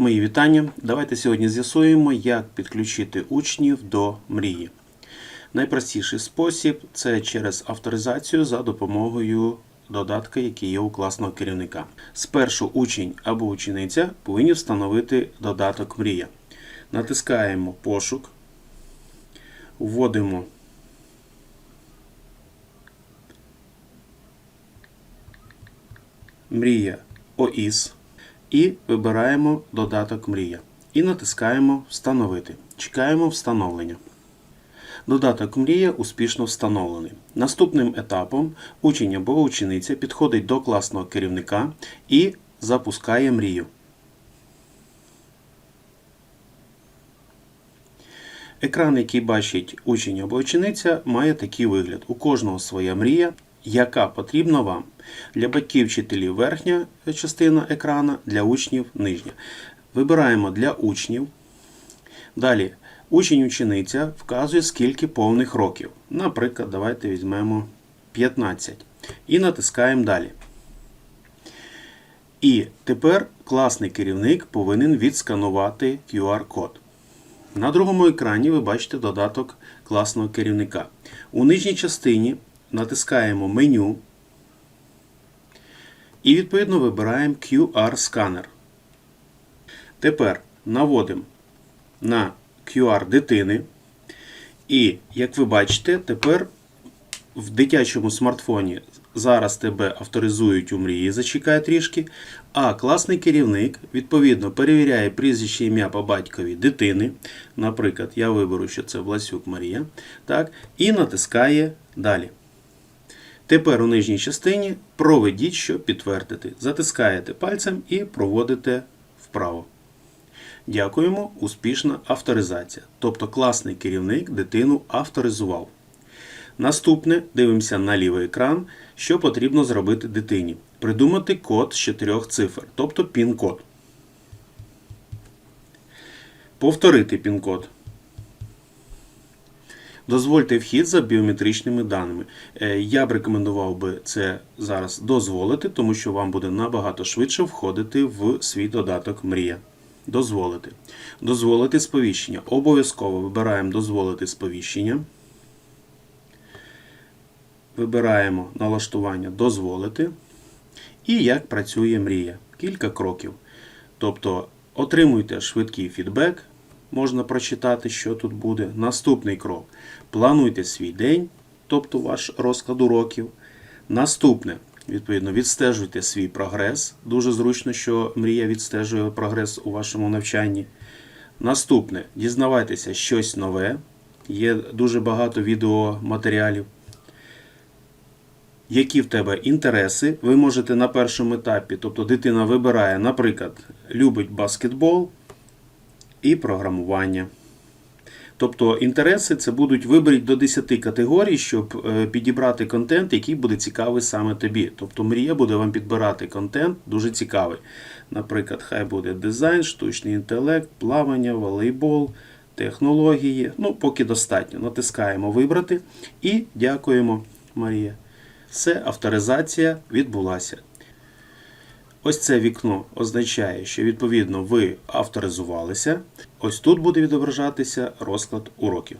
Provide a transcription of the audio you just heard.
Мої вітання. Давайте сьогодні з'ясуємо, як підключити учнів до мрії. Найпростіший спосіб це через авторизацію за допомогою додатка, який є у класного керівника. Спершу учень або учениця повинні встановити додаток Мрія. Натискаємо пошук, вводимо Мрія ОІС і вибираємо додаток Мрія. І натискаємо Встановити. Чекаємо встановлення. Додаток Мрія успішно встановлений. Наступним етапом учень або учениця підходить до класного керівника і запускає мрію. Екран, який бачить учень або учениця, має такий вигляд. У кожного своя мрія, яка потрібна вам. Для батьків вчителів верхня частина екрана, для учнів нижня. Вибираємо для учнів. Далі учень-учениця вказує, скільки повних років. Наприклад, давайте візьмемо 15. І натискаємо далі. І тепер класний керівник повинен відсканувати QR-код. На другому екрані ви бачите додаток класного керівника. У нижній частині натискаємо меню і відповідно вибираємо QR-сканер. Тепер наводимо на QR дитини. І, як ви бачите, тепер в дитячому смартфоні зараз тебе авторизують у мрії, зачекай трішки. А класний керівник, відповідно, перевіряє прізвище ім'я по батькові дитини. Наприклад, я виберу, що це Власюк Марія. Так, і натискає далі. Тепер у нижній частині проведіть, щоб підтвердити. Затискаєте пальцем і проводите вправо. Дякуємо, успішна авторизація. Тобто класний керівник дитину авторизував. Наступне дивимося на лівий екран, що потрібно зробити дитині. Придумати код з чотирьох цифр, тобто пін-код. Повторити пін-код. Дозвольте вхід за біометричними даними. Е, Я б рекомендував би це зараз дозволити, тому що вам буде набагато швидше входити в свій додаток Мрія. Дозволити. Дозволити сповіщення. Обов'язково вибираємо дозволити сповіщення. Вибираємо налаштування дозволити. І як працює мрія. Кілька кроків. Тобто отримуйте швидкий фідбек, можна прочитати, що тут буде. Наступний крок. Плануйте свій день, тобто ваш розклад уроків. Наступне, відповідно, відстежуйте свій прогрес. Дуже зручно, що мрія відстежує прогрес у вашому навчанні. Наступне, дізнавайтеся щось нове. Є дуже багато відеоматеріалів. Які в тебе інтереси, ви можете на першому етапі, тобто дитина вибирає, наприклад, любить баскетбол і програмування. Тобто інтереси це будуть виберіть до 10 категорій, щоб е, підібрати контент, який буде цікавий саме тобі. Тобто мрія буде вам підбирати контент дуже цікавий. Наприклад, хай буде дизайн, штучний інтелект, плавання, волейбол, технології. Ну, поки достатньо. Натискаємо Вибрати і дякуємо, Марія. Все, авторизація відбулася. Ось це вікно означає, що відповідно ви авторизувалися. Ось тут буде відображатися розклад уроків.